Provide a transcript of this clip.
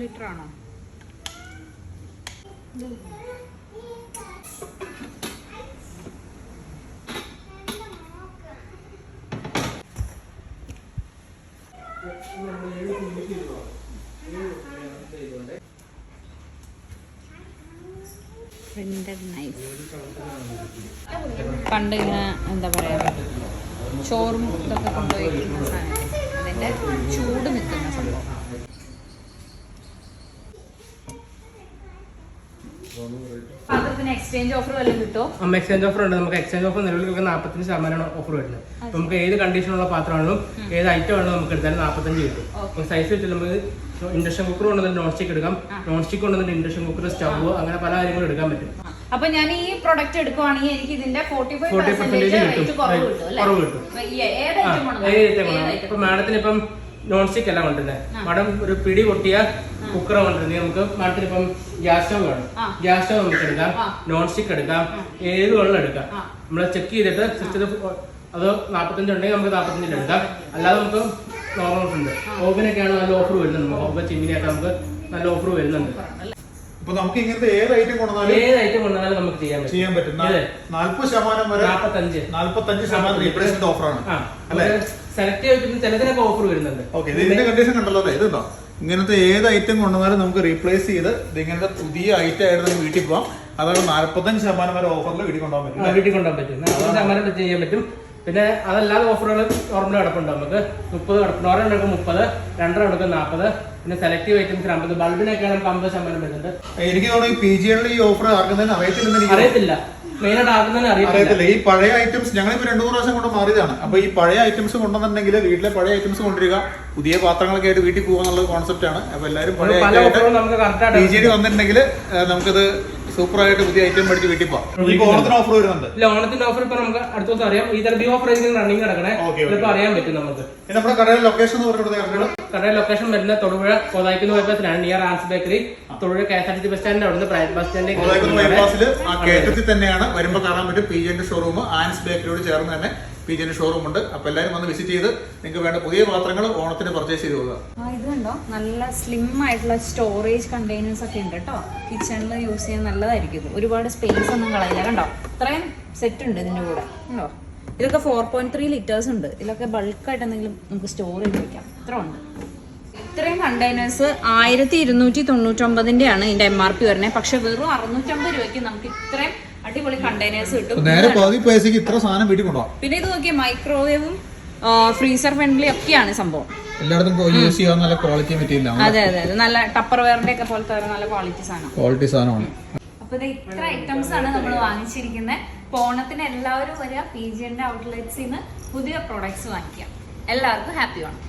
Litre ആണോ? പണ്ട് ഇങ്ങനെ എന്താ പറയാ ചോറും ഇതൊക്കെ കൊണ്ടുപോയി അതിന്റെ ചൂട് നിൽക്കുന്ന സംഭവം. എക്സ്ചേഞ്ച് ഓഫർ ഉണ്ട്. നമുക്ക് എക്സ്ചേഞ്ച് ഓഫർ നിലവിൽ നാൽപ്പത്തഞ്ച് ശതമാനമാണ് ഓഫർ വരുന്നത്. നമുക്ക് ഏത് കണ്ടീഷനുള്ള പാത്രമാണെങ്കിലും ഏത് ഐറ്റം ആണെങ്കിലും നമുക്ക് എടുത്താലും നാൽപ്പത്തഞ്ച് കിട്ടും. സൈസ് വെച്ചിട്ട് നമുക്ക് ഇൻഡക്ഷൻ കുക്കർ കൊണ്ടുവന്നിട്ട് നോൺ സ്റ്റിക്ക് എടുക്കാം. നോൺ സ്റ്റിക്ക് കൊണ്ടുവന്നിട്ട് ഇൻഡക്ഷൻ കുക്കർ സ്റ്റവ് അങ്ങനെ പല കാര്യങ്ങളും എടുക്കാൻ പറ്റും. അപ്പൊ ഞാൻ ഈ പ്രൊഡക്റ്റ് എടുക്കുവാണെങ്കിൽ എനിക്ക് ഇതിന്റെ ഫോർട്ടി ഫൈവ് 40% പെർസെന്റേജ്. കുറവ് കിട്ടും? ഇപ്പൊ മാഡത്തിന് ഇപ്പം നോൺ സ്റ്റിക്ക് അല്ല കൊണ്ടുവരുന്നത് മാഡം ഒരു പിടി പൊട്ടിയ കുക്കർ കൊണ്ടുവരുന്നത്. നമുക്ക് മാഡത്തിന് ഇപ്പം ഗ്യാസ് സ്റ്റവ് വേണം. ഗ്യാസ് സ്റ്റവ് നമുക്ക് എടുക്കാം. നോൺ സ്റ്റിക്ക് എടുക്കാം. ഏത് വെള്ളം എടുക്കാം. നമ്മളെ നമ്മൾ ചെക്ക് ചെയ്തിട്ട് സിസ്റ്റത്തിൽ അത് നാൽപ്പത്തഞ്ച് ഉണ്ടെങ്കിൽ നമുക്ക് നാൽപ്പത്തഞ്ചിൽ എടുക്കാം. അല്ലാതെ നമുക്ക് നോർമൽ ഉണ്ട്. ഓവനൊക്കെയാണ് നല്ല ഓഫർ വരുന്നുണ്ട് നമുക്ക്. ഓവൻ ചിമ്മിനിയൊക്കെ നമുക്ക് നല്ല ഓഫർ വരുന്നുണ്ട്. അപ്പൊ നമുക്ക് ഇങ്ങനത്തെ ഏത് ഐറ്റം കൊണ്ടുവന്നാലും ഏത് ഐറ്റം കൊണ്ടുവന്നാലും നമുക്ക് ചെയ്യാൻ പറ്റും. ചെയ്യാൻ പറ്റും. നാല്പത് ശതമാനം വരെ നാൽപ്പത്തഞ്ച് നാല്പത്തഞ്ച് ശതമാനം റീപ്ലേസ്മെന്റ് ഓഫറാണ് അല്ലേ? സെലക്ട് ചെയ്തിട്ട് ചിലതിനൊക്കെ ഓഫർ വരുന്നുണ്ട്. ഓക്കെ ഇതിന്റെ കണ്ടീഷൻ കണ്ടല്ലോ അല്ലേ? ഇതുണ്ടോ? ഇങ്ങനത്തെ ഏത് ഐറ്റം കൊണ്ടുവന്നാലും നമുക്ക് റീപ്ലേസ് ചെയ്ത് ഇതിങ്ങനത്തെ ഇങ്ങനത്തെ പുതിയ ഐറ്റം ആയിട്ട് നമുക്ക് വീട്ടിൽ പോവാം. അതായത് നാല്പത്തഞ്ച് ശതമാനം വരെ ഓഫറിൽ വീട്ടിൽ കൊണ്ടുപോകാൻ പറ്റും വീട്ടിൽ കൊണ്ടുപോകാൻ പറ്റും. നാൽപ്പത് ശതമാനം ചെയ്യാൻ പറ്റും. പിന്നെ അതല്ലാതെ ഓഫറുകൾ നോർമൽ കിടപ്പുണ്ട് നമുക്ക്? മുപ്പത് കിടപ്പുണ്ട്. ഒരെണ്ണം എടുക്കും മുപ്പത് രണ്ടെണ്ണം എടുക്കും നാൽപ്പത് പിന്നെ സെലക്ടീവ് ഐറ്റംസിന് അമ്പത് ബൾബിനൊക്കെ നമുക്ക് അമ്പത് ശതമാനം വരുന്നുണ്ട്. എനിക്ക് തോന്നുന്നു ഈ പി ജികളിൽ ഈ ഓഫർ ആർക്കുന്നതിന് തന്നെ അറിയത്തില്ല അറിയത്തില്ല. മെയിനായിട്ട് അറിയത്തില്ല. അറിയത്തില്ല. ഈ പഴയ ഐറ്റംസ് ഞങ്ങളിപ്പോ രണ്ടു മൂന്ന് പ്രാവശ്യം കൊണ്ട് മാറിയതാണ്. അപ്പൊ ഈ പഴയ ഐറ്റംസ് കൊണ്ടുവന്നിട്ടുണ്ടെങ്കിൽ വീട്ടിലെ പഴയ ഐറ്റംസ് കൊണ്ടുവരിക. പുതിയ പാത്രങ്ങളൊക്കെ ആയിട്ട് വീട്ടിൽ പോകുക എന്നുള്ള കോൺസെപ്റ്റ് ആണ്. അപ്പൊ എല്ലാവരും പഴയ പല ഓഫറുകളും നമുക്ക് ആയിട്ട് വന്നിട്ടുണ്ടെങ്കിൽ നമുക്കത് സൂപ്പർ ആയിട്ട് പുതിയ ഐറ്റം മേടിച്ച് വീട്ടിൽ പോവാം. ഇപ്പൊ ഓണത്തിന് ഓഫർ വരുന്നുണ്ട്. ഇല്ല ഓണത്തിന്റെ ഓഫർ ഇപ്പൊ നമുക്ക് അടുത്ത ദിവസം അറിയാം. ഈ തരത്തിൽ ഓഫർ റണ്ണിങ് കിടക്കണേ Okay, okay. അറിയാൻ പറ്റും നമുക്ക്. നമ്മുടെ കടയുടെ ലൊക്കേഷൻ കടയുടെ ലൊക്കേഷൻ വരുന്നത് തൊടുപുഴ കോതായിക്കുന്ന ബൈപ്പാസിലാണ് near Ann's bakery Thodupuzha K S R T C bus സ്റ്റാൻഡിന്റെ അവിടുന്ന് പ്രൈവറ്റ് ബസ് കോതായിക്കുന്ന് ബൈപ്പാസിൽ സ്റ്റാൻഡിൽ ആ കയറ്റത്തിൽ തന്നെയാണ്. വരുമ്പോൾ കാണാൻ പറ്റും പി ഷോറൂം ആൻസ് ബേക്കറിയോട് ചേർന്ന് തന്നെ പി ജിന്റെ ഷോറൂം ഉണ്ട്. അപ്പൊ എല്ലാവരും വന്ന് വിസിറ്റ് ചെയ്ത് നിങ്ങൾക്ക് വേണ്ട പുതിയ പാത്രങ്ങൾ ഓണത്തിന് പർച്ചേസ് ചെയ്ത് പോകുക ഇത് കണ്ടോ നല്ല സ്ലിം ആയിട്ടുള്ള സ്റ്റോറേജ് കണ്ടെയ്നേഴ്സ് ഒക്കെ ഉണ്ട് കേട്ടോ. കിച്ചണിൽ യൂസ് ചെയ്യാൻ നല്ലതായിരിക്കും ഒരുപാട് സ്പേസ് ഒന്നും കളയില്ല. കണ്ടോ? ഇത്രയും സെറ്റ് ഉണ്ട് ഇതിന്റെ കൂടെ. ഇതൊക്കെ ഫോർ പോയിന്റ് ത്രീ ലിറ്റേഴ്സ് ഉണ്ട്. ഇതിലൊക്കെ ബൾക്കായിട്ട് എന്തെങ്കിലും നമുക്ക് സ്റ്റോർ ചെയ്ത് വെക്കാം. ഇത്ര ഉണ്ട്. ഇത്രയും കണ്ടെയ്നേഴ്സ് ആയിരത്തി ഇരുന്നൂറ്റി ആണ് ഇതിന്റെ എം ആർ പി വരുന്നത്. പക്ഷെ വെറും അറുന്നൂറ്റമ്പത് രൂപയ്ക്ക് നമുക്ക് ഇത്രയും അടിപൊളി കണ്ടെയ്നേഴ്സ് കിട്ടും. നേരെ പകുതി പൈസക്ക് ഇത്ര സാധനം വീട്ടിൽ കൊണ്ടുപോകാം പിന്നെ ഇത് നോക്കിയാൽ മൈക്രോവേവും ഫ്രീസർ ഫ്രണ്ട്ലി ഒക്കെയാണ് സംഭവം. എല്ലായിടത്തും യൂസ് ചെയ്യാൻ നല്ല ക്വാളിറ്റി മെറ്റീരിയൽ ആണ്. അതെ അതെ അതെ. നല്ല ടപ്പർ വെയറിന്റെ ഒക്കെ പോലത്തെ നല്ല ക്വാളിറ്റി സാധനം. ക്വാളിറ്റി സാധനമാണ്. അപ്പൊ ഇത് ഇത്ര ഐറ്റംസ് ആണ് നമ്മൾ വാങ്ങിച്ചിരിക്കുന്നത് പോണത്തിന് എല്ലാവരും വരിക. പി ജിന്റെ ഔട്ട്ലെറ്റ്സിൽ നിന്ന് പുതിയ പ്രോഡക്ട്സ് വാങ്ങിക്കാം. എല്ലാവർക്കും ഹാപ്പി ഓണം.